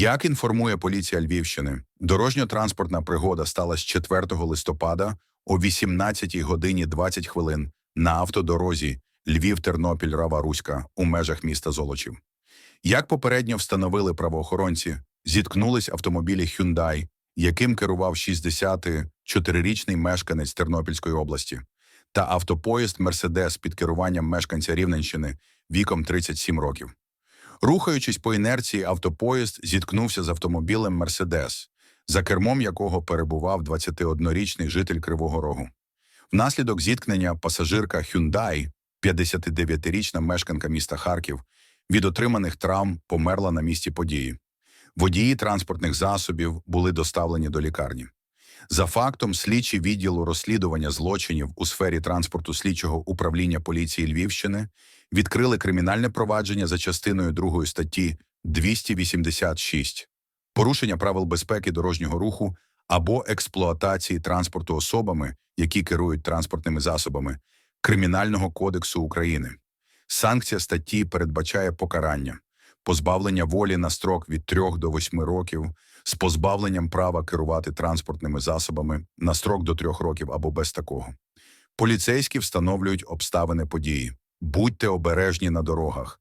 Як інформує поліція Львівщини, дорожньо-транспортна пригода сталася 4 листопада о 18 годині 20 хвилин на автодорозі Львів-Тернопіль-Рава-Руська у межах міста Золочів. Як попередньо встановили правоохоронці, зіткнулись автомобілі Hyundai, яким керував 64-річний мешканець Тернопільської області, та автопоїзд Мерседес під керуванням мешканця Рівненщини віком 37 років. Рухаючись по інерції, автопоїзд зіткнувся з автомобілем Мерседес, за кермом якого перебував 21-річний житель Кривого Рогу. Внаслідок зіткнення пасажирка Hyundai, 59-річна мешканка міста Харків, від отриманих травм померла на місці події. Водії транспортних засобів були доставлені до лікарні. За фактом, слідчі відділу розслідування злочинів у сфері транспорту слідчого управління поліції Львівщини відкрили кримінальне провадження за частиною 2 статті 286 порушення правил безпеки дорожнього руху або експлуатації транспорту особами, які керують транспортними засобами Кримінального кодексу України. Санкція статті передбачає покарання, позбавлення волі на строк від 3 до 8 років з позбавленням права керувати транспортними засобами на строк до 3 років або без такого. Поліцейські встановлюють обставини події. Будьте обережні на дорогах.